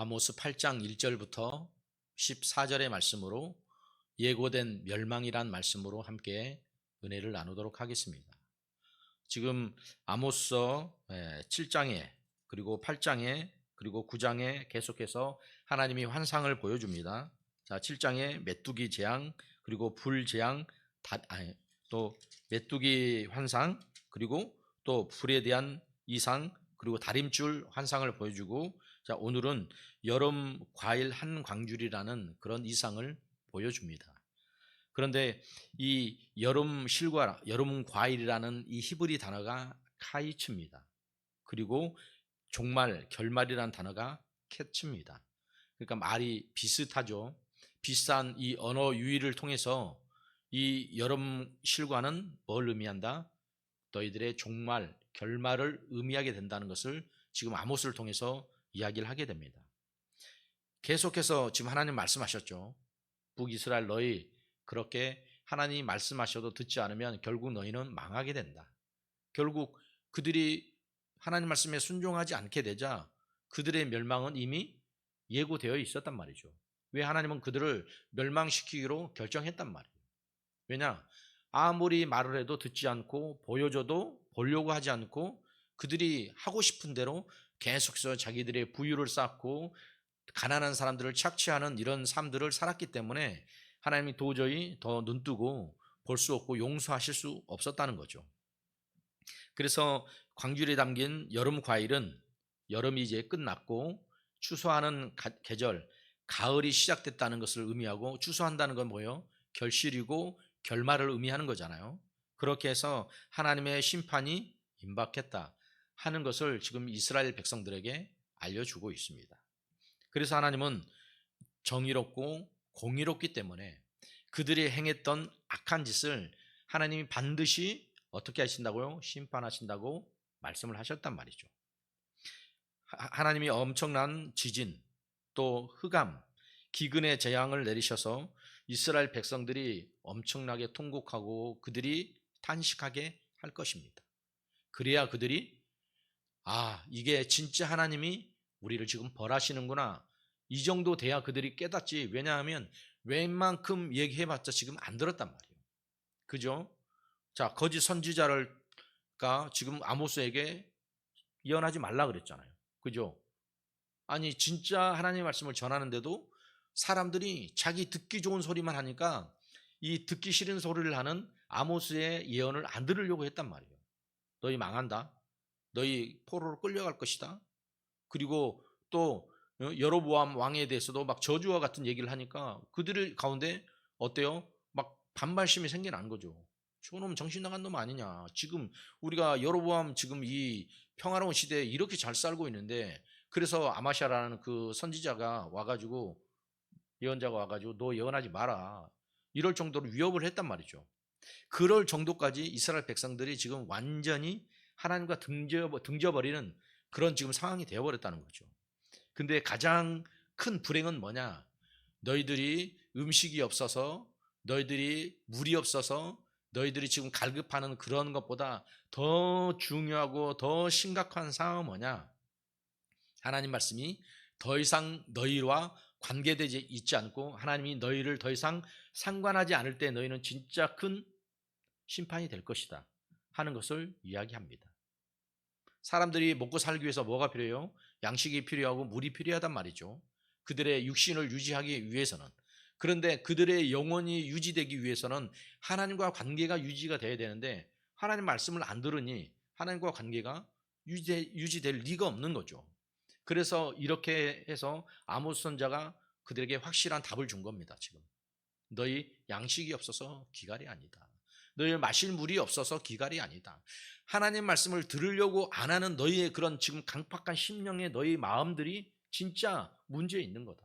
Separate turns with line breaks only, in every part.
아모스 8장 1절부터 14절의 말씀으로 예고된 멸망이란 말씀으로 함께 은혜를 나누도록 하겠습니다. 지금 아모스서 7장에 그리고 8장에 그리고 9장에 계속해서 하나님이 환상을 보여줍니다. 자, 7장에 메뚜기 재앙 그리고 불 재앙 다, 아니, 또 메뚜기 환상 그리고 또 불에 대한 이상 그리고 다림줄 환상을 보여주고 자, 오늘은 여름 과일 한 광줄이라는 그런 이상을 보여줍니다. 그런데 이 여름 실과 여름 과일이라는 이 히브리 단어가 카이츠입니다. 그리고 종말 결말이라는 단어가 캐츠입니다. 그러니까 말이 비슷하죠. 비슷한 이 언어 유희를 통해서 이 여름 실과는 뭘 의미한다? 너희들의 종말, 결말을 의미하게 된다는 것을 지금 아모스를 통해서 이야기를 하게 됩니다. 계속해서 지금 하나님 말씀하셨죠. 북이스라엘 너희 그렇게 하나님이 말씀하셔도 듣지 않으면 결국 너희는 망하게 된다. 결국 그들이 하나님 말씀에 순종하지 않게 되자 그들의 멸망은 이미 예고되어 있었단 말이죠. 왜 하나님은 그들을 멸망시키기로 결정했단 말이에요. 왜냐? 아무리 말을 해도 듣지 않고 보여줘도 보려고 하지 않고 그들이 하고 싶은 대로 계속해서 자기들의 부유를 쌓고 가난한 사람들을 착취하는 이런 삶들을 살았기 때문에 하나님이 도저히 더 눈뜨고 볼 수 없고 용서하실 수 없었다는 거죠. 그래서 광줄에 담긴 여름 과일은 여름이 이제 끝났고 추수하는 계절 가을이 시작됐다는 것을 의미하고 추수한다는 건 뭐예요? 결실이고 결말을 의미하는 거잖아요. 그렇게 해서 하나님의 심판이 임박했다 하는 것을 지금 이스라엘 백성들에게 알려주고 있습니다. 그래서 하나님은 정의롭고 공의롭기 때문에 그들이 행했던 악한 짓을 하나님이 반드시 어떻게 하신다고요? 심판하신다고 말씀을 하셨단 말이죠. 하나님이 엄청난 지진, 또 흑암, 기근의 재앙을 내리셔서 이스라엘 백성들이 엄청나게 통곡하고 그들이 탄식하게 할 것입니다. 그래야 그들이 아, 이게 진짜 하나님이 우리를 지금 벌하시는구나. 이 정도 돼야 그들이 깨닫지. 왜냐하면 웬만큼 얘기해봤자 지금 안 들었단 말이에요. 그죠? 자, 거짓 선지자를가 지금 아모스에게 예언하지 말라 그랬잖아요. 그죠? 아니, 진짜 하나님의 말씀을 전하는데도 사람들이 자기 듣기 좋은 소리만 하니까 이 듣기 싫은 소리를 하는 아모스의 예언을 안 들으려고 했단 말이에요. 너희 망한다. 너희 포로로 끌려갈 것이다. 그리고 또 어, 여로보암 왕에 대해서도 막 저주와 같은 얘기를 하니까 그들 가운데 어때요? 막 반발심이 생겨난 거죠. 저놈 정신 나간 놈 아니냐. 지금 우리가 여로보암 지금 이 평화로운 시대에 이렇게 잘 살고 있는데 그래서 아마샤라는 그 선지자가 와가지고 예언자가 와가지고 너 예언하지 마라. 이럴 정도로 위협을 했단 말이죠. 그럴 정도까지 이스라엘 백성들이 지금 완전히 하나님과 등져, 등져버리는 그런 지금 상황이 되어버렸다는 거죠. 근데 가장 큰 불행은 뭐냐? 너희들이 음식이 없어서, 너희들이 물이 없어서, 너희들이 지금 갈급하는 그런 것보다 더 중요하고 더 심각한 상황은 뭐냐? 하나님 말씀이 더 이상 너희와 관계되지 있지 않고 하나님이 너희를 더 이상 상관하지 않을 때 너희는 진짜 큰 심판이 될 것이다 하는 것을 이야기합니다. 사람들이 먹고 살기 위해서 뭐가 필요해요? 양식이 필요하고 물이 필요하단 말이죠. 그들의 육신을 유지하기 위해서는 그런데 그들의 영혼이 유지되기 위해서는 하나님과 관계가 유지가 돼야 되는데 하나님 말씀을 안 들으니 하나님과 관계가 유지, 유지될 리가 없는 거죠. 그래서 이렇게 해서 아모스 선자가 그들에게 확실한 답을 준 겁니다. 지금 너희 양식이 없어서 기갈이 아니다. 너희 마실 물이 없어서 기갈이 아니다. 하나님 말씀을 들으려고 안 하는 너희의 그런 지금 강팍한 심령의 너희 마음들이 진짜 문제 있는 거다.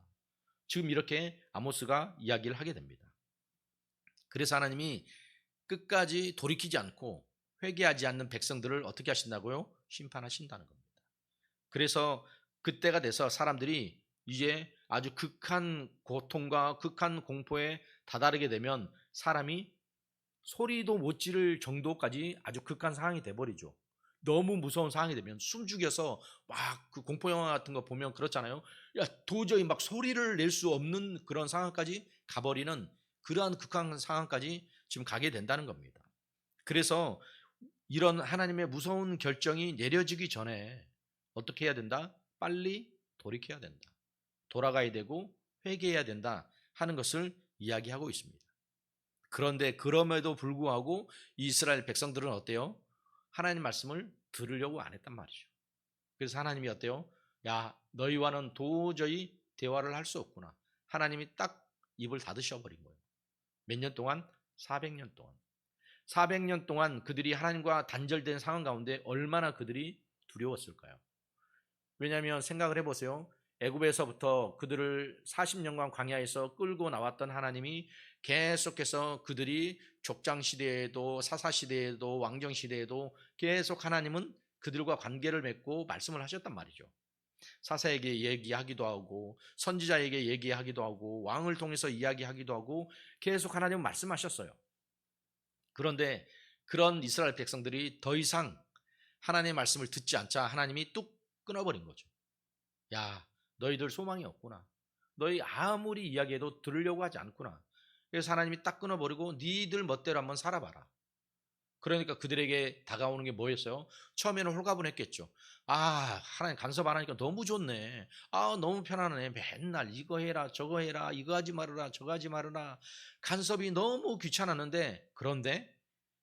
지금 이렇게 아모스가 이야기를 하게 됩니다. 그래서 하나님이 끝까지 돌이키지 않고 회개하지 않는 백성들을 어떻게 하신다고요? 심판하신다는 겁니다. 그래서 그때가 돼서 사람들이 이제 아주 극한 고통과 극한 공포에 다다르게 되면 사람이 소리도 못 지를 정도까지 아주 극한 상황이 돼버리죠. 너무 무서운 상황이 되면 숨 죽여서 막 그 공포 영화 같은 거 보면 그렇잖아요. 야 도저히 막 소리를 낼 수 없는 그런 상황까지 가버리는 그러한 극한 상황까지 지금 가게 된다는 겁니다. 그래서 이런 하나님의 무서운 결정이 내려지기 전에 어떻게 해야 된다? 빨리 돌이켜야 된다. 돌아가야 되고 회개해야 된다 하는 것을 이야기하고 있습니다. 그런데 그럼에도 불구하고 이스라엘 백성들은 어때요? 하나님 말씀을 들으려고 안 했단 말이죠. 그래서 하나님이 어때요? 야, 너희와는 도저히 대화를 할 수 없구나. 하나님이 딱 입을 닫으셔 버린 거예요. 몇 년 동안? 400년 동안. 400년 동안 그들이 하나님과 단절된 상황 가운데 얼마나 그들이 두려웠을까요? 왜냐하면 생각을 해보세요. 애굽에서부터 그들을 40년간 광야에서 끌고 나왔던 하나님이 계속해서 그들이 족장 시대에도 사사 시대에도 왕정 시대에도 계속 하나님은 그들과 관계를 맺고 말씀을 하셨단 말이죠. 사사에게 얘기하기도 하고 선지자에게 얘기하기도 하고 왕을 통해서 이야기하기도 하고 계속 하나님은 말씀하셨어요. 그런데 그런 이스라엘 백성들이 더 이상 하나님의 말씀을 듣지 않자 하나님이 뚝 끊어버린 거죠. 야, 너희들 소망이 없구나. 너희 아무리 이야기해도 들으려고 하지 않구나. 그래서 하나님이 딱 끊어버리고 니들 멋대로 한번 살아봐라. 그러니까 그들에게 다가오는 게 뭐였어요? 처음에는 홀가분했겠죠. 아, 하나님 간섭 안 하니까 너무 좋네. 아, 너무 편하네. 맨날 이거 해라, 저거 해라, 이거 하지 말아라, 저거 하지 말아라. 간섭이 너무 귀찮았는데, 그런데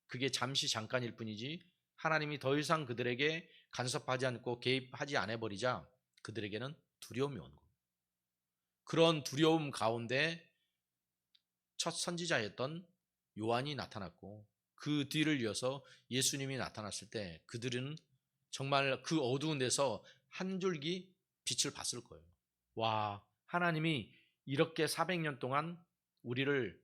그게 잠시 잠깐일 뿐이지, 하나님이 더 이상 그들에게 간섭하지 않고 개입하지 않아 버리자 그들에게는 두려움이 온 거예요. 그런 두려움 가운데 첫 선지자였던 요한이 나타났고 그 뒤를 이어서 예수님이 나타났을 때 그들은 정말 그 어두운 데서 한 줄기 빛을 봤을 거예요. 와, 하나님이 이렇게 400년 동안 우리를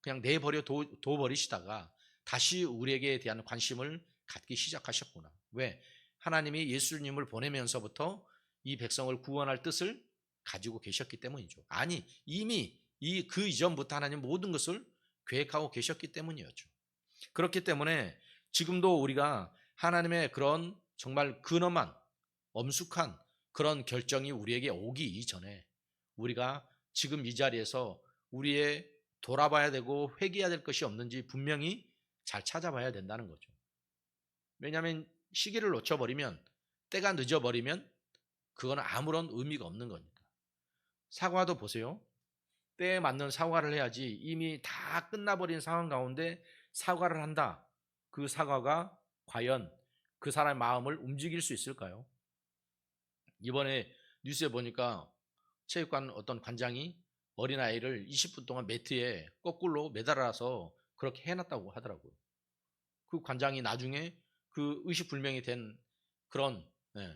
그냥 내버려 둬, 둬버리시다가 다시 우리에게 대한 관심을 갖기 시작하셨구나. 왜? 하나님이 예수님을 보내면서부터 이 백성을 구원할 뜻을 가지고 계셨기 때문이죠. 아니, 이미 이 그 이전부터 하나님 모든 것을 계획하고 계셨기 때문이었죠. 그렇기 때문에 지금도 우리가 하나님의 그런 정말 근엄한 엄숙한 그런 결정이 우리에게 오기 이전에 우리가 지금 이 자리에서 우리의 돌아봐야 되고 회개해야 될 것이 없는지 분명히 잘 찾아봐야 된다는 거죠. 왜냐하면 시기를 놓쳐버리면 때가 늦어버리면 그건 아무런 의미가 없는 거니까. 사과도 보세요. 때에 맞는 사과를 해야지 이미 다 끝나버린 상황 가운데 사과를 한다. 그 사과가 과연 그 사람의 마음을 움직일 수 있을까요? 이번에 뉴스에 보니까 체육관 어떤 관장이 어린아이를 20분 동안 매트에 거꾸로 매달아서 그렇게 해놨다고 하더라고요. 그 관장이 나중에 그 의식불명이 된 그런 예,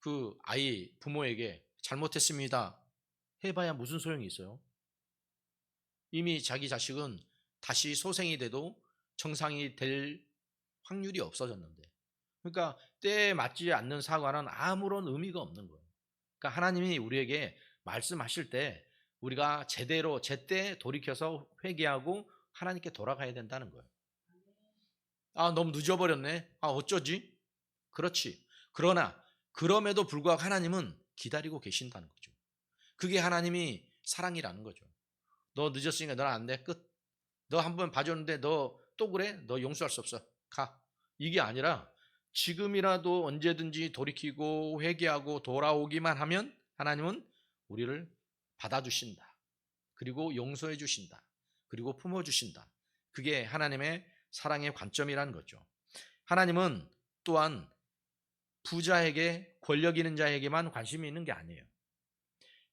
그 아이 부모에게 잘못했습니다. 해봐야 무슨 소용이 있어요? 이미 자기 자식은 다시 소생이 돼도 정상이 될 확률이 없어졌는데. 그러니까 때에 맞지 않는 사과는 아무런 의미가 없는 거예요. 그러니까 하나님이 우리에게 말씀하실 때 우리가 제대로 제때 돌이켜서 회개하고 하나님께 돌아가야 된다는 거예요. 아, 너무 늦어버렸네. 아, 어쩌지? 그렇지. 그러나 그럼에도 불구하고 하나님은 기다리고 계신다는 거죠. 그게 하나님이 사랑이라는 거죠. 너 늦었으니까 너는 안 돼. 끝. 너 한 번 봐줬는데 너 또 그래? 너 용서할 수 없어. 가. 이게 아니라 지금이라도 언제든지 돌이키고 회개하고 돌아오기만 하면 하나님은 우리를 받아주신다. 그리고 용서해 주신다. 그리고 품어 주신다. 그게 하나님의 사랑의 관점이라는 거죠. 하나님은 또한 부자에게 권력 있는 자에게만 관심이 있는 게 아니에요.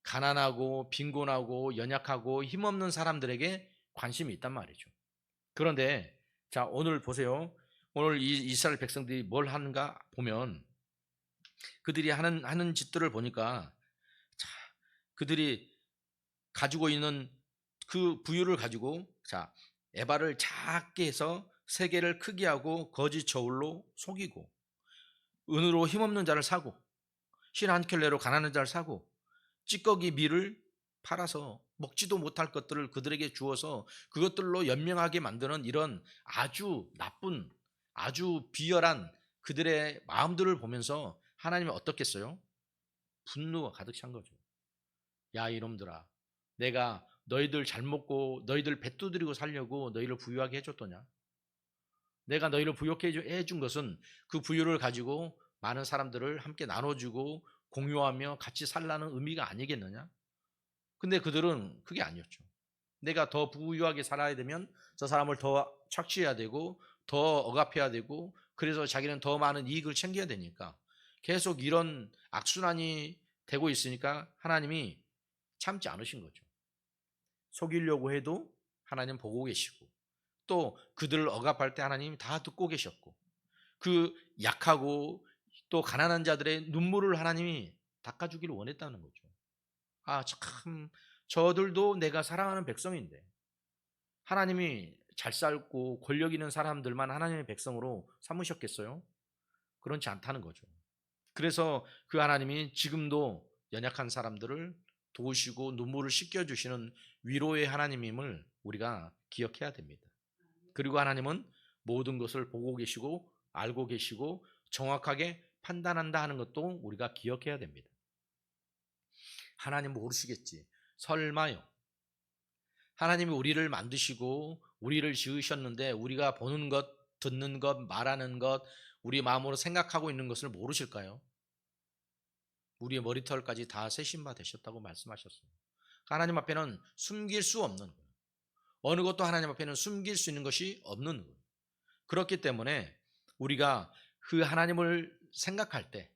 가난하고 빈곤하고 연약하고 힘없는 사람들에게 관심이 있단 말이죠. 그런데 자 오늘 보세요. 오늘 이 이스라엘 백성들이 뭘 하는가 보면 그들이 하는 하는 짓들을 보니까 자 그들이 가지고 있는 그 부유를 가지고 자 에바를 작게 해서 세계를 크게 하고 거짓 저울로 속이고 은으로 힘없는 자를 사고 실한 켤레로 가난한 자를 사고 찌꺼기 밀을 팔아서 먹지도 못할 것들을 그들에게 주어서 그것들로 연명하게 만드는 이런 아주 나쁜 아주 비열한 그들의 마음들을 보면서 하나님이 어떻겠어요? 분노가 가득 찬 거죠. 야 이놈들아 내가 너희들 잘 먹고 너희들 배 두드리고 살려고 너희를 부유하게 해줬더냐? 내가 너희를 부유하게 해주- 해준 것은 그 부유를 가지고 많은 사람들을 함께 나눠주고 공유하며 같이 살라는 의미가 아니겠느냐? 근데 그들은 그게 아니었죠. 내가 더 부유하게 살아야 되면 저 사람을 더 착취해야 되고 더 억압해야 되고 그래서 자기는 더 많은 이익을 챙겨야 되니까 계속 이런 악순환이 되고 있으니까 하나님이 참지 않으신 거죠. 속이려고 해도 하나님 보고 계시고 또 그들을 억압할 때 하나님 다 듣고 계셨고 그 약하고 또 가난한 자들의 눈물을 하나님이 닦아주기를 원했다는 거죠. 아, 참, 저들도 내가 사랑하는 백성인데 하나님이 잘 살고 권력 있는 사람들만 하나님의 백성으로 삼으셨겠어요? 그렇지 않다는 거죠. 그래서 그 하나님이 지금도 연약한 사람들을 도우시고 눈물을 씻겨주시는 위로의 하나님임을 우리가 기억해야 됩니다. 그리고 하나님은 모든 것을 보고 계시고 알고 계시고 정확하게 판단한다 하는 것도 우리가 기억해야 됩니다. 하나님 모르시겠지. 설마요. 하나님이 우리를 만드시고 우리를 지으셨는데 우리가 보는 것, 듣는 것, 말하는 것, 우리 마음으로 생각하고 있는 것을 모르실까요? 우리의 머리털까지 다 세신바 되셨다고 말씀하셨어요. 하나님 앞에는 숨길 수 없는 거예요. 어느 것도 하나님 앞에는 숨길 수 있는 것이 없는 거예요. 그렇기 때문에 우리가 그 하나님을 생각할 때,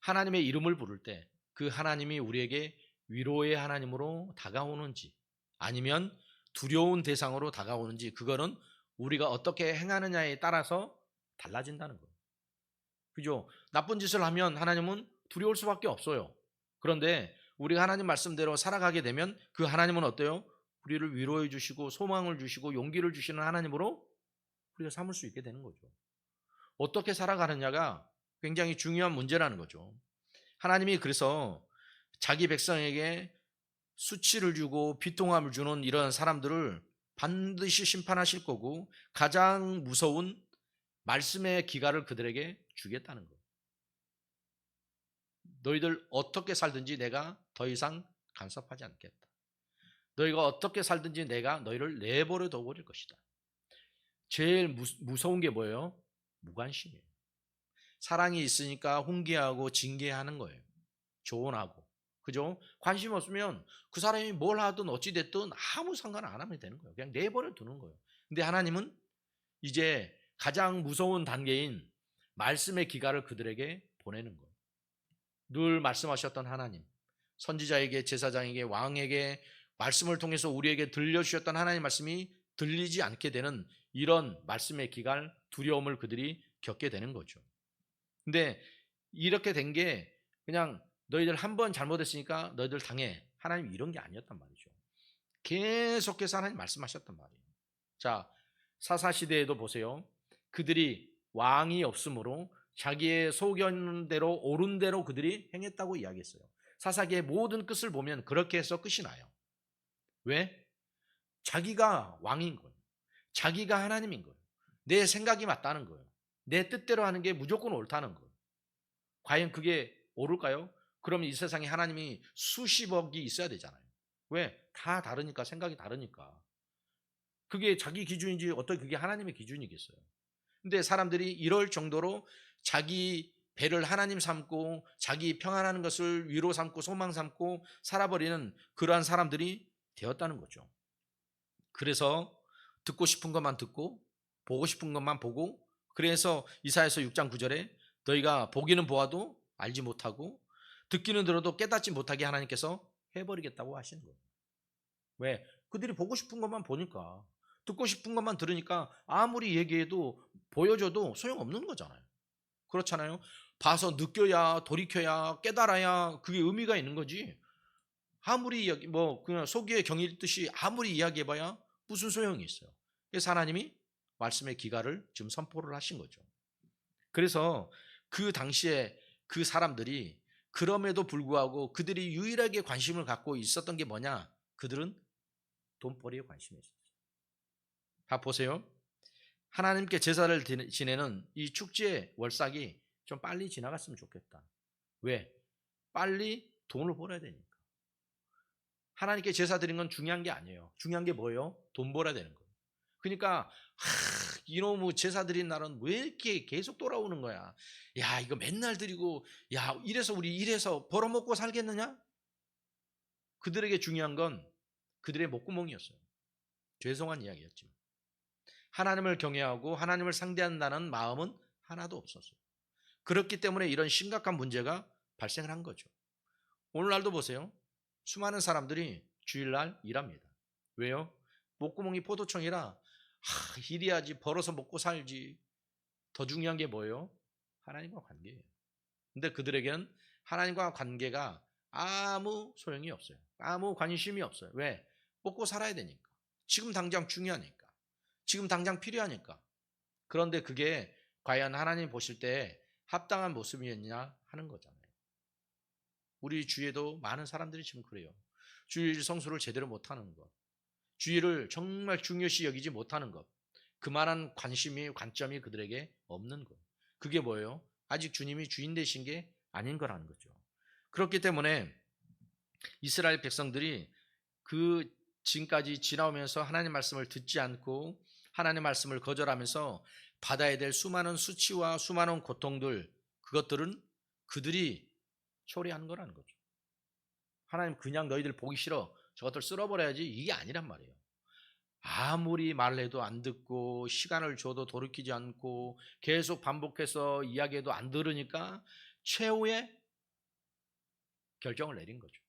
하나님의 이름을 부를 때, 그 하나님이 우리에게 위로의 하나님으로 다가오는지, 아니면 두려운 대상으로 다가오는지, 그거는 우리가 어떻게 행하느냐에 따라서 달라진다는 거예요. 그죠? 나쁜 짓을 하면 하나님은 두려울 수밖에 없어요. 그런데 우리가 하나님 말씀대로 살아가게 되면 그 하나님은 어때요? 우리를 위로해 주시고 소망을 주시고 용기를 주시는 하나님으로 우리가 삼을 수 있게 되는 거죠. 어떻게 살아가느냐가 굉장히 중요한 문제라는 거죠. 하나님이 그래서 자기 백성에게 수치를 주고 비통함을 주는 이런 사람들을 반드시 심판하실 거고 가장 무서운 말씀의 기가를 그들에게 주겠다는 거예요. 너희들 어떻게 살든지 내가 더 이상 간섭하지 않겠다. 너희가 어떻게 살든지 내가 너희를 내버려 둬버릴 것이다. 제일 무, 무서운 게 뭐예요? 무관심이에요. 사랑이 있으니까 훈계하고 징계하는 거예요. 조언하고. 그죠? 관심 없으면 그 사람이 뭘 하든 어찌됐든 아무 상관 안 하면 되는 거예요. 그냥 내버려 두는 거예요. 근데 하나님은 이제 가장 무서운 단계인 말씀의 기가를 그들에게 보내는 거예요. 늘 말씀하셨던 하나님, 선지자에게, 제사장에게, 왕에게 말씀을 통해서 우리에게 들려주셨던 하나님 말씀이 들리지 않게 되는 이런 말씀의 기갈, 두려움을 그들이 겪게 되는 거죠. 근데 이렇게 된 게 그냥 너희들 한 번 잘못했으니까 너희들 당해. 하나님 이런 게 아니었단 말이죠. 계속해서 하나님 말씀하셨단 말이에요. 자, 사사 시대에도 보세요. 그들이 왕이 없으므로 자기의 소견대로 옳은 대로 그들이 행했다고 이야기했어요. 사사기의 모든 끝을 보면 그렇게 해서 끝이 나요. 왜? 자기가 왕인 거예요. 자기가 하나님인 거예요. 내 생각이 맞다는 거예요. 내 뜻대로 하는 게 무조건 옳다는 거예요. 과연 그게 옳을까요? 그러면 이 세상에 하나님이 수십억이 있어야 되잖아요. 왜? 다 다르니까, 생각이 다르니까. 그게 자기 기준인지 어떻게 그게 하나님의 기준이겠어요. 근데 사람들이 이럴 정도로 자기 배를 하나님 삼고 자기 평안하는 것을 위로 삼고 소망 삼고 살아버리는 그러한 사람들이 되었다는 거죠. 그래서 듣고 싶은 것만 듣고 보고 싶은 것만 보고 그래서 이사에서 6장 9절에 너희가 보기는 보아도 알지 못하고 듣기는 들어도 깨닫지 못하게 하나님께서 해버리겠다고 하시는 거예요. 왜? 그들이 보고 싶은 것만 보니까 듣고 싶은 것만 들으니까 아무리 얘기해도 보여줘도 소용없는 거잖아요. 그렇잖아요. 봐서 느껴야 돌이켜야 깨달아야 그게 의미가 있는 거지. 아무리 뭐 그냥 속이의 경일 듯이 아무리 이야기해봐야 무슨 소용이 있어요. 그래서 하나님이 말씀의 기가를 지금 선포를 하신 거죠. 그래서 그 당시에 그 사람들이 그럼에도 불구하고 그들이 유일하게 관심을 갖고 있었던 게 뭐냐? 그들은 돈벌이에 관심이 있었어요. 다 보세요. 하나님께 제사를 지내- 지내는 이 축제 월삭이 좀 빨리 지나갔으면 좋겠다. 왜? 빨리 돈을 벌어야 되니까. 하나님께 제사 드리는 건 중요한 게 아니에요. 중요한 게 뭐예요? 돈 벌어야 되는 거예요. 그러니까 하, 이놈의 제사 드린 날은 왜 이렇게 계속 돌아오는 거야? 야 이거 맨날 드리고 야 이래서 우리 이래서 벌어먹고 살겠느냐? 그들에게 중요한 건 그들의 목구멍이었어요. 죄송한 이야기였지만 하나님을 경외하고 하나님을 상대한다는 마음은 하나도 없었어요. 그렇기 때문에 이런 심각한 문제가 발생을 한 거죠. 오늘날도 보세요. 수많은 사람들이 주일날 일합니다. 왜요? 목구멍이 포도청이라 하, 일해야지 벌어서 먹고 살지. 더 중요한 게 뭐예요? 하나님과 관계예요. 근데 그들에게는 하나님과 관계가 아무 소용이 없어요. 아무 관심이 없어요. 왜? 먹고 살아야 되니까. 지금 당장 중요하니까. 지금 당장 필요하니까. 그런데 그게 과연 하나님 보실 때 합당한 모습이었냐 하는 거잖아요. 우리 주위에도 많은 사람들이 지금 그래요. 주일 성수를 제대로 못하는 것. 주일을 정말 중요시 여기지 못하는 것. 그만한 관심이, 관점이 그들에게 없는 것. 그게 뭐예요? 아직 주님이 주인 되신 게 아닌 거라는 거죠. 그렇기 때문에 이스라엘 백성들이 그 지금까지 지나오면서 하나님 말씀을 듣지 않고 하나님 말씀을 거절하면서 받아야 될 수많은 수치와 수많은 고통들 그것들은 그들이 초래한 거라는 거죠. 하나님 그냥 너희들 보기 싫어 저것들 쓸어버려야지 이게 아니란 말이에요. 아무리 말을 해도 안 듣고 시간을 줘도 돌이키지 않고 계속 반복해서 이야기해도 안 들으니까 최후의 결정을 내린 거죠.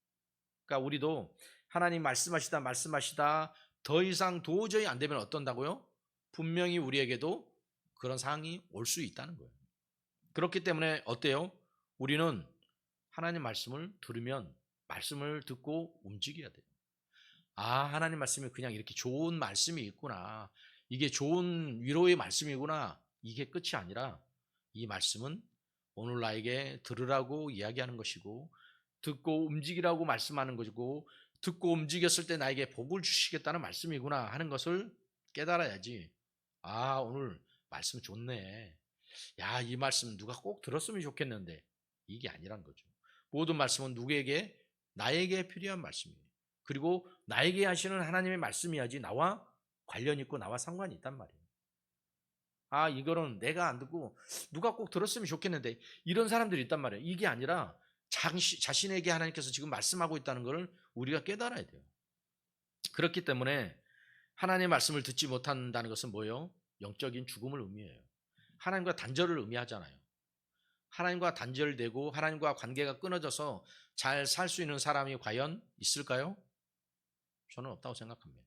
그러니까 우리도 하나님 말씀하시다 말씀하시다 더 이상 도저히 안 되면 어떤다고요? 분명히 우리에게도 그런 상황이 올 수 있다는 거예요. 그렇기 때문에 어때요? 우리는 하나님 말씀을 들으면 말씀을 듣고 움직여야 돼요. 아, 하나님 말씀이 그냥 이렇게 좋은 말씀이 있구나. 이게 좋은 위로의 말씀이구나. 이게 끝이 아니라 이 말씀은 오늘 나에게 들으라고 이야기하는 것이고 듣고 움직이라고 말씀하는 것이고 듣고 움직였을 때 나에게 복을 주시겠다는 말씀이구나 하는 것을 깨달아야지. 아, 오늘 말씀 좋네. 야, 이 말씀 누가 꼭 들었으면 좋겠는데 이게 아니란 거죠. 모든 말씀은 누구에게 나에게 필요한 말씀이에요. 그리고 나에게 하시는 하나님의 말씀이야지 나와 관련 있고 나와 상관이 있단 말이에요. 아, 이거는 내가 안 듣고 누가 꼭 들었으면 좋겠는데 이런 사람들이 있단 말이에요. 이게 아니라 자시, 자신에게 하나님께서 지금 말씀하고 있다는 것을 우리가 깨달아야 돼요. 그렇기 때문에 하나님의 말씀을 듣지 못한다는 것은 뭐예요? 영적인 죽음을 의미해요. 하나님과 단절을 의미하잖아요. 하나님과 단절되고 하나님과 관계가 끊어져서 잘 살 수 있는 사람이 과연 있을까요? 저는 없다고 생각합니다.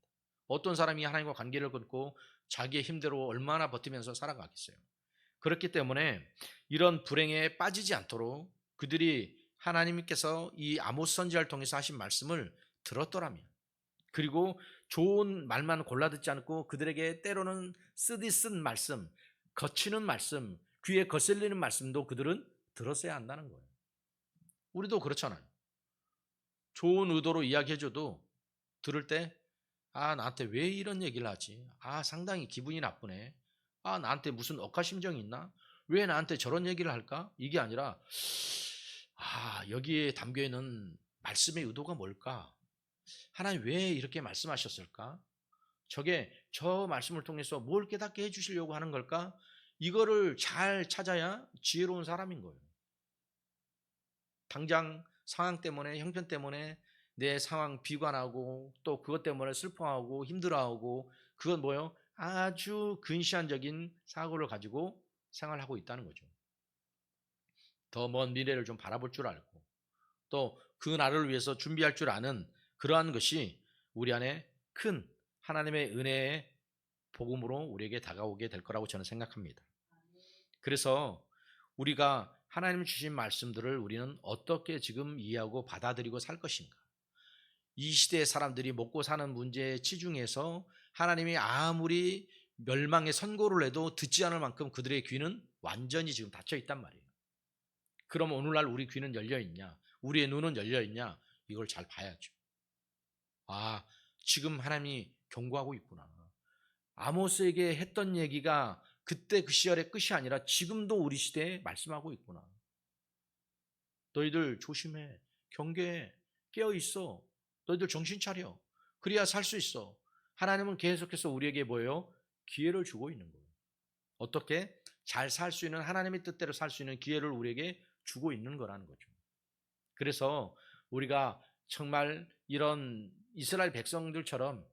어떤 사람이 하나님과 관계를 끊고 자기의 힘대로 얼마나 버티면서 살아가겠어요. 그렇기 때문에 이런 불행에 빠지지 않도록 그들이 하나님께서 이 아모스 선지자를 통해서 하신 말씀을 들었더라면 그리고 좋은 말만 골라 듣지 않고 그들에게 때로는 쓰디 쓴 말씀, 거치는 말씀, 귀에 거슬리는 말씀도 그들은 들었어야 한다는 거예요. 우리도 그렇잖아요. 좋은 의도로 이야기해줘도 들을 때, 아, 나한테 왜 이런 얘기를 하지? 아, 상당히 기분이 나쁘네. 아, 나한테 무슨 억하심정이 있나? 왜 나한테 저런 얘기를 할까? 이게 아니라, 아, 여기에 담겨 있는 말씀의 의도가 뭘까? 하나님 왜 이렇게 말씀하셨을까? 저게 저 말씀을 통해서 뭘 깨닫게 해주시려고 하는 걸까? 이거를 잘 찾아야 지혜로운 사람인 거예요. 당장 상황 때문에, 형편 때문에 내 상황 비관하고 또 그것 때문에 슬퍼하고 힘들어하고 그건 뭐예요? 아주 근시안적인 사고를 가지고 생활하고 있다는 거죠. 더 먼 미래를 좀 바라볼 줄 알고 또그 날을 위해서 준비할 줄 아는 그러한 것이 우리 안에 큰 하나님의 은혜의 복음으로 우리에게 다가오게 될 거라고 저는 생각합니다. 그래서 우리가 하나님 주신 말씀들을 우리는 어떻게 지금 이해하고 받아들이고 살 것인가? 이 시대의 사람들이 먹고 사는 문제에 치중해서 하나님이 아무리 멸망의 선고를 해도 듣지 않을 만큼 그들의 귀는 완전히 지금 닫혀 있단 말이에요. 그럼 오늘날 우리 귀는 열려 있냐? 우리의 눈은 열려 있냐? 이걸 잘 봐야죠. 아, 지금 하나님이 경고하고 있구나. 아모스에게 했던 얘기가 그때 그 시절의 끝이 아니라 지금도 우리 시대에 말씀하고 있구나. 너희들 조심해. 경계해. 깨어 있어. 너희들 정신 차려. 그래야 살 수 있어. 하나님은 계속해서 우리에게 뭐예요? 기회를 주고 있는 거예요. 어떻게? 잘 살 수 있는 하나님의 뜻대로 살 수 있는 기회를 우리에게 주고 있는 거라는 거죠. 그래서 우리가 정말 이런 이스라엘 백성들처럼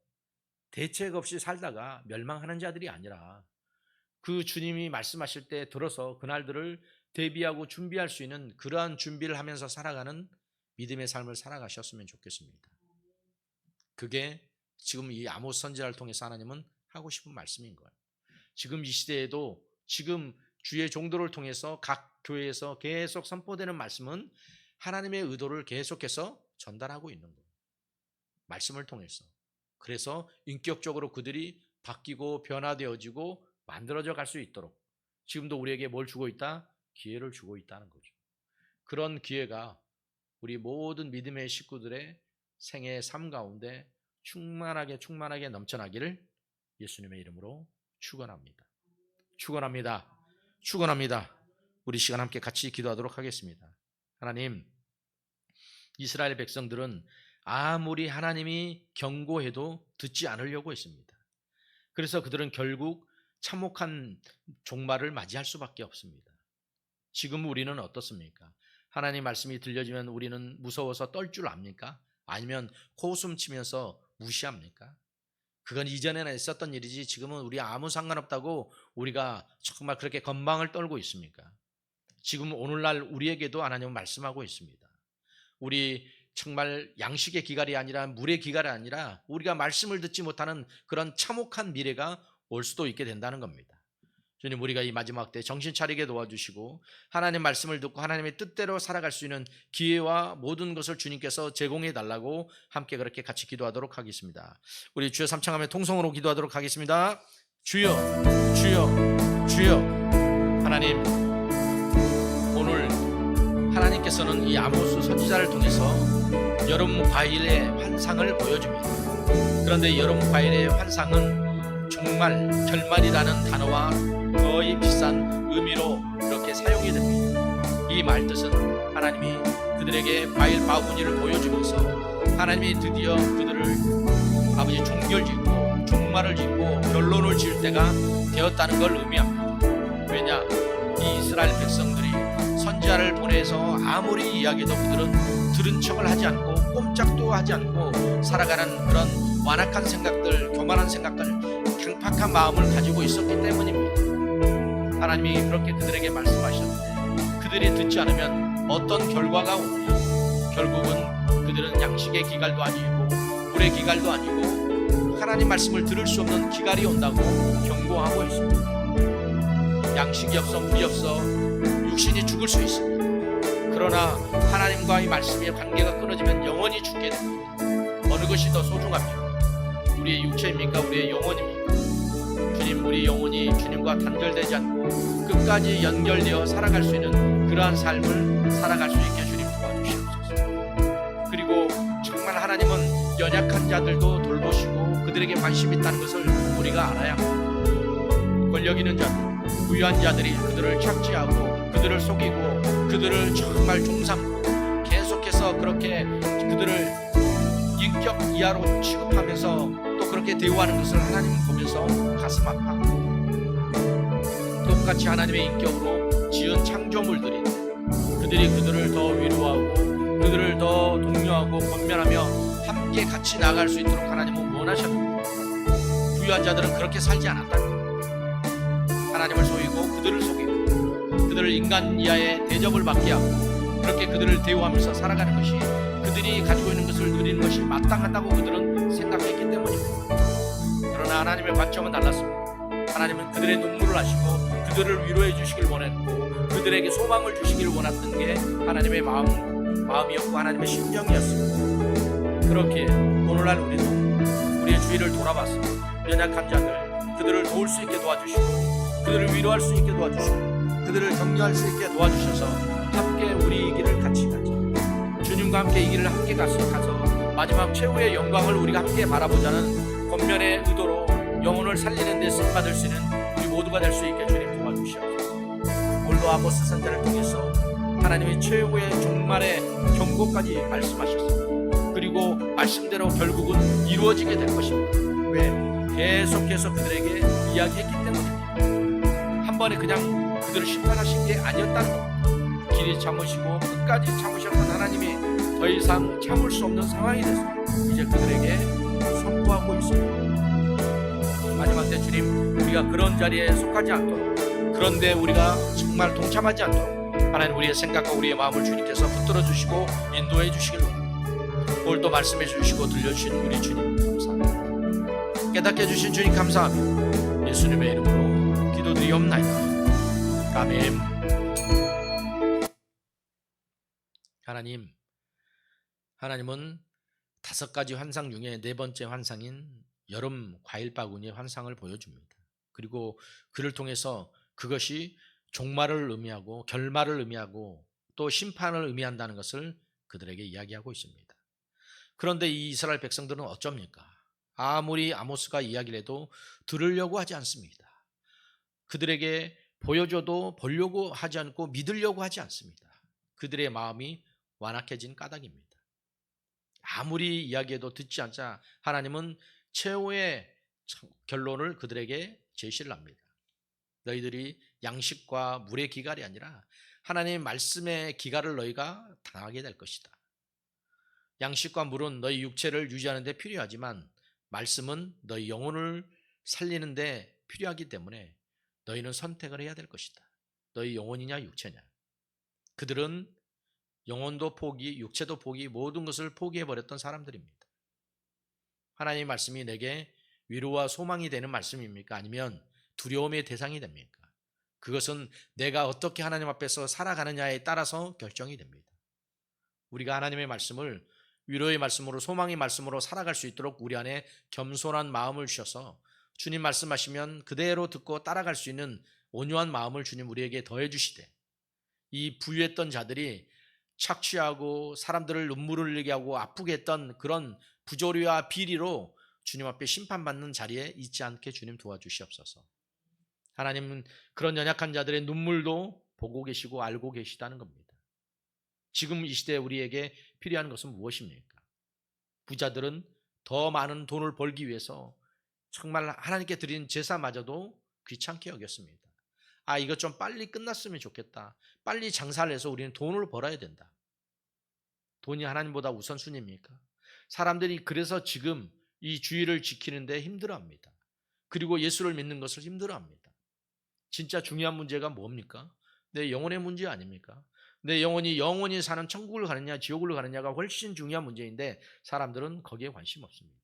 대책 없이 살다가 멸망하는 자들이 아니라 그 주님이 말씀하실 때 들어서 그날들을 대비하고 준비할 수 있는 그러한 준비를 하면서 살아가는 믿음의 삶을 살아가셨으면 좋겠습니다. 그게 지금 이 아모스 선지자를 통해서 하나님은 하고 싶은 말씀인 거예요. 지금 이 시대에도 지금 주의 종도를 통해서 각 교회에서 계속 선포되는 말씀은 하나님의 의도를 계속해서 전달하고 있는 거예요. 말씀을 통해서. 그래서 인격적으로 그들이 바뀌고 변화되어지고 만들어져 갈 수 있도록 지금도 우리에게 뭘 주고 있다? 기회를 주고 있다는 거죠. 그런 기회가 우리 모든 믿음의 식구들의 생애 삶 가운데 충만하게 충만하게 넘쳐나기를 예수님의 이름으로 축원합니다. 축원합니다. 축원합니다. 우리 시간 함께 같이 기도하도록 하겠습니다. 하나님, 이스라엘 백성들은 아무리 하나님이 경고해도 듣지 않으려고 했습니다. 그래서 그들은 결국 참혹한 종말을 맞이할 수밖에 없습니다. 지금 우리는 어떻습니까? 하나님 말씀이 들려지면 우리는 무서워서 떨 줄 압니까? 아니면 코웃음 치면서 무시합니까? 그건 이전에는 있었던 일이지 지금은 우리 아무 상관없다고 우리가 정말 그렇게 건방을 떨고 있습니까? 지금 오늘날 우리에게도 하나님은 말씀하고 있습니다. 우리 정말 양식의 기갈이 아니라 물의 기갈이 아니라 우리가 말씀을 듣지 못하는 그런 참혹한 미래가 올 수도 있게 된다는 겁니다. 주님 우리가 이 마지막 때 정신 차리게 도와주시고 하나님 말씀을 듣고 하나님의 뜻대로 살아갈 수 있는 기회와 모든 것을 주님께서 제공해 달라고 함께 그렇게 같이 기도하도록 하겠습니다. 우리 주여 삼창하며 통성으로 기도하도록 하겠습니다. 주여 주여 주여 하나님 오늘 하나님께서는 이 아모스 선지자를 통해서 여름 과일의 환상을 보여줍니다. 그런데 여름 과일의 환상은 정말 결말이라는 단어와 거의 비싼 의미로 이렇게 사용이 됩니다. 이 말 뜻은 하나님이 그들에게 과일 바구니를 보여주면서 하나님이 드디어 그들을 아버지 종결 짓고 종말을 짓고 결론을 지을 때가 되었다는 걸 의미합니다. 왜냐? 이 이스라엘 백성들이 선지자를 보내서 아무리 이야기도 그들은 들은 척을 하지 않고 꼼짝도 하지 않고 살아가는 그런 완악한 생각들, 교만한 생각들, 강팍한 마음을 가지고 있었기 때문입니다. 하나님이 그렇게 그들에게 말씀하셨는데 그들이 듣지 않으면 어떤 결과가 오느냐? 결국은 그들은 양식의 기갈도 아니고 물의 기갈도 아니고 하나님 말씀을 들을 수 없는 기갈이 온다고 경고하고 있습니다. 양식이 없어 물이 없어 육신이 죽을 수 있습니다. 그러나 하나님과의 말씀의 관계가 끊어지면 영원히 죽게 됩니다. 어느 것이 더 소중합니까? 우리의 육체입니까? 우리의 영혼입니까? 주님, 우리 영혼이 주님과 단절되지 않고 끝까지 연결되어 살아갈 수 있는 그러한 삶을 살아갈 수 있게 주님 도와주시옵소서. 그리고 정말 하나님은 연약한 자들도 돌보시고 그들에게 관심 있다는 것을 우리가 알아야 합니다. 권력 있는 자들, 부유한 자들이 그들을 착취하고 그들을 속이고 그들을 정말 종삼고 계속해서 그렇게 그들을 인격 이하로 취급하면서 또 그렇게 대우하는 것을 하나님 보면서 가슴 아파. 똑같이 하나님의 인격으로 지은 창조물들이 그들이 그들을 더 위로하고 그들을 더 독려하고 권면하며 함께 같이 나갈 수 있도록 하나님은 원하셨고 부유한 자들은 그렇게 살지 않았다는. 하나님을 속이고 그들을 속이고 그들을 인간 이하의 대접을 받게 하고 그렇게 그들을 대우하면서 살아가는 것이 그들이 가지고 있는 것을 누리는 것이 마땅하다고 그들은 생각했기 하나님의 관점은 달랐습니다. 하나님은 그들의 눈물을 아시고 그들을 위로해 주시길 원했고 그들에게 소망을 주시길 원했던 게 하나님의 마음 마음이었고 하나님의 심정이었습니다. 그렇게 오늘날 우리도 우리의 주위를 돌아봐서 연약한 자들 그들을 도울 수 있게 도와주시고 그들을 위로할 수 있게 도와주시고 그들을 격려할 수 있게 도와주셔서 함께 우리 이 길을 같이 가자. 주님과 함께 이 길을 함께 가서 마지막 최후의 영광을 우리가 함께 바라보자는 권면의 의도로 영혼을 살리는 데 쓰임받을 수 있는 우리 모두가 될 수 있게 주님 도와주시옵소서. 오늘도 아모스 선자를 통해서 하나님의 최후의 종말의 경고까지 말씀하셨습니다. 그리고 말씀대로 결국은 이루어지게 될 것입니다. 왜? 계속해서 그들에게 이야기했기 때문입니다. 한 번에 그냥 그들을 심판하신 게 아니었다는 겁니다 길이 참으시고 끝까지 참으셨던 하나님이 더 이상 참을 수 없는 상황이 돼서 이제 그들에게 선포하고 있습니다. 주님 우리가 그런 자리에 속하지 않도록 그런데 우리가 정말 동참하지 않도록 하나님 우리의 생각과 우리의 마음을 주님께서 붙들어 주시고 인도해 주시길 원합니다. 오늘도 말씀해 주시고 들려주신 우리 주님 감사합니다. 깨닫게 해주신 주님 감사합니다. 예수님의 이름으로 기도드리옵나이다. 아멘. 하나님, 하나님은 다섯 가지 환상 중에 네 번째 환상인 여름 과일 바구니의 환상을 보여줍니다. 그리고 그를 통해서 그것이 종말을 의미하고 결말을 의미하고 또 심판을 의미한다는 것을 그들에게 이야기하고 있습니다. 그런데 이 이스라엘 백성들은 어쩝니까? 아무리 아모스가 이야기를 해도 들으려고 하지 않습니다. 그들에게 보여줘도 보려고 하지 않고 믿으려고 하지 않습니다. 그들의 마음이 완악해진 까닭입니다. 아무리 이야기해도 듣지 않자 하나님은 최후의 결론을 그들에게 제시를 합니다. 너희들이 양식과 물의 기갈이 아니라 하나님의 말씀의 기갈을 너희가 당하게 될 것이다. 양식과 물은 너희 육체를 유지하는 데 필요하지만 말씀은 너희 영혼을 살리는 데 필요하기 때문에 너희는 선택을 해야 될 것이다. 너희 영혼이냐 육체냐. 그들은 영혼도 포기, 육체도 포기, 모든 것을 포기해 버렸던 사람들입니다. 하나님의 말씀이 내게 위로와 소망이 되는 말씀입니까? 아니면 두려움의 대상이 됩니까? 그것은 내가 어떻게 하나님 앞에서 살아가느냐에 따라서 결정이 됩니다. 우리가 하나님의 말씀을 위로의 말씀으로 소망의 말씀으로 살아갈 수 있도록 우리 안에 겸손한 마음을 주셔서 주님 말씀하시면 그대로 듣고 따라갈 수 있는 온유한 마음을 주님 우리에게 더해 주시되 이 부유했던 자들이 착취하고 사람들을 눈물을 흘리게 하고 아프게 했던 그런 부조리와 비리로 주님 앞에 심판받는 자리에 있지 않게 주님 도와주시옵소서. 하나님은 그런 연약한 자들의 눈물도 보고 계시고 알고 계시다는 겁니다. 지금 이 시대에 우리에게 필요한 것은 무엇입니까? 부자들은 더 많은 돈을 벌기 위해서 정말 하나님께 드린 제사마저도 귀찮게 여겼습니다. 아, 이것 좀 빨리 끝났으면 좋겠다. 빨리 장사를 해서 우리는 돈을 벌어야 된다. 돈이 하나님보다 우선순위입니까? 사람들이 그래서 지금 이 주의를 지키는데 힘들어합니다. 그리고 예수를 믿는 것을 힘들어합니다. 진짜 중요한 문제가 뭡니까? 내 영혼의 문제 아닙니까? 내 영혼이 영원히 사는 천국을 가느냐 지옥을 가느냐가 훨씬 중요한 문제인데 사람들은 거기에 관심 없습니다.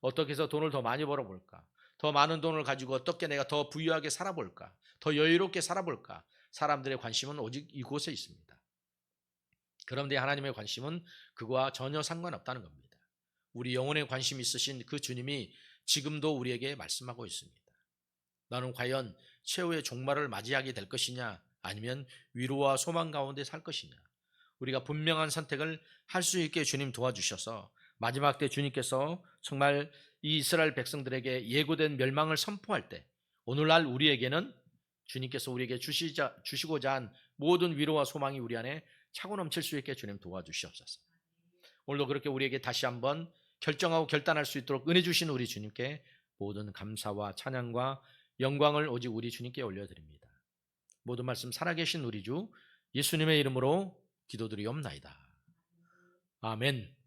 어떻게 해서 돈을 더 많이 벌어볼까? 더 많은 돈을 가지고 어떻게 내가 더 부유하게 살아볼까? 더 여유롭게 살아볼까? 사람들의 관심은 오직 이곳에 있습니다. 그런데 하나님의 관심은 그와 전혀 상관없다는 겁니다. 우리 영혼에 관심 있으신 그 주님이 지금도 우리에게 말씀하고 있습니다. 나는 과연 최후의 종말을 맞이하게 될 것이냐 아니면 위로와 소망 가운데 살 것이냐 우리가 분명한 선택을 할 수 있게 주님 도와주셔서 마지막 때 주님께서 정말 이 이스라엘 백성들에게 예고된 멸망을 선포할 때 오늘날 우리에게는 주님께서 우리에게 주시자, 주시고자 한 모든 위로와 소망이 우리 안에 차고 넘칠 수 있게 주님 도와주시옵소서. 오늘도 그렇게 우리에게 다시 한번 결정하고 결단할 수 있도록 은혜 주신 우리 주님께 모든 감사와 찬양과 영광을 오직 우리 주님께 올려드립니다. 모든 말씀 살아계신 우리 주 예수님의 이름으로 기도드리옵나이다. 아멘.